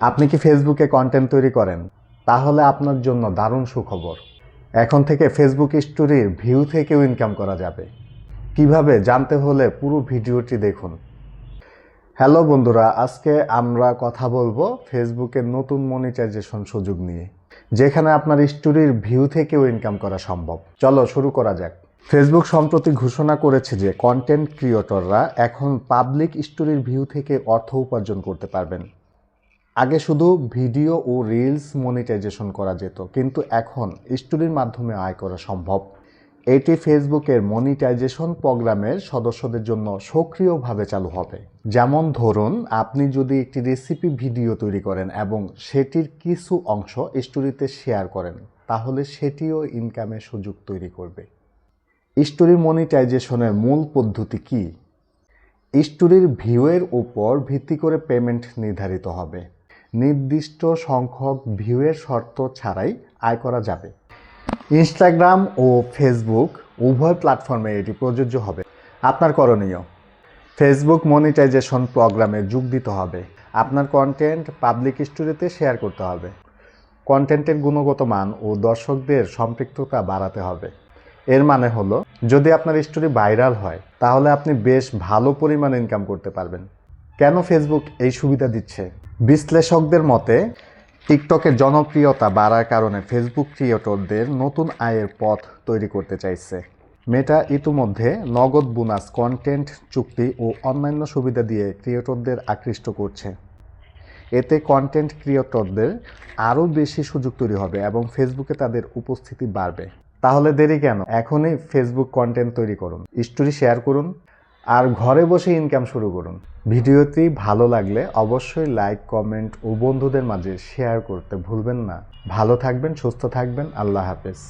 আপনি কি ফেসবুকে কন্টেন্ট তৈরি করেন? তাহলে আপনার জন্য দারুণ সুখবর। এখন থেকে ফেসবুক স্টোরির ভিউ থেকেও ইনকাম করা যাবে। কীভাবে জানতে হলে পুরো ভিডিওটি দেখুন। হ্যালো বন্ধুরা, আজকে আমরা কথা বলব ফেসবুকের নতুন মনিটাইজেশন সুযোগ নিয়ে, যেখানে আপনার স্টোরির ভিউ থেকেও ইনকাম করা সম্ভব। চলো শুরু করা যাক। ফেসবুক সম্প্রতি ঘোষণা করেছে যে কন্টেন্ট ক্রিয়েটররা এখন পাবলিক স্টোরির ভিউ থেকে অর্থ উপার্জন করতে পারবেন। আগে শুধু ভিডিও ও রিলস মনিটাইজেশন করা যেত, কিন্তু এখন স্টোরির মাধ্যমে আয় করা সম্ভব। এটি ফেসবুকের মনিটাইজেশন প্রোগ্রামের সদস্যদের জন্য সক্রিয়ভাবে চালু হবে। যেমন ধরুন, আপনি যদি একটি রেসিপি ভিডিও তৈরি করেন এবং সেটির কিছু অংশ স্টোরিতে শেয়ার করেন, তাহলে সেটিও ইনকামের সুযোগ তৈরি করবে। স্টোরি মনিটাইজেশনের মূল পদ্ধতি কী? স্টোরির ভিউয়ের উপর ভিত্তি করে পেমেন্ট নির্ধারিত হবে। নির্দিষ্ট সংখ্যক ভিউয়ের শর্ত ছাড়াই আয় করা যাবে। ইনস্টাগ্রাম ও ফেসবুক উভয় প্ল্যাটফর্মে এটি প্রযোজ্য হবে। আপনার করণীয়, ফেসবুক মনিটাইজেশন প্রোগ্রামে যোগ দিতে হবে। আপনার কন্টেন্ট পাবলিক স্টোরিতে শেয়ার করতে হবে। কন্টেন্টের গুণগত মান ও দর্শকদের সম্পৃক্ততা বাড়াতে হবে। এর মানে হলো, যদি আপনার স্টোরি ভাইরাল হয়, তাহলে আপনি বেশ ভালো পরিমাণ ইনকাম করতে পারবেন। কেন ফেসবুক এই সুবিধা দিচ্ছে? বিশ্লেষকদের মতে, টিকটকের জনপ্রিয়তা বাড়ার কারণে ফেসবুক ক্রিয়েটরদের নতুন আয়ের পথ তৈরি করতে চাইছে। মেটা ইতিমধ্যে নগদ বোনাস কন্টেন্ট চুক্তি ও অন্যান্য সুবিধা দিয়ে ক্রিয়েটরদের আকৃষ্ট করছে। এতে কন্টেন্ট ক্রিয়েটরদের আরও বেশি সুযোগ তৈরি হবে এবং ফেসবুকে তাদের উপস্থিতি বাড়বে। তাহলে দেরি কেন? এখনই ফেসবুক কন্টেন্ট তৈরি করুন। স্টোরি শেয়ার করুন। আর ঘরে বসে ইনকাম শুরু করুন। ভিডিওটি ভালো লাগলে অবশ্যই লাইক কমেন্ট ও বন্ধুদের মাঝে শেয়ার করতে ভুলবেন না। ভালো থাকবেন, সুস্থ থাকবেন, আল্লাহ হাফেজ।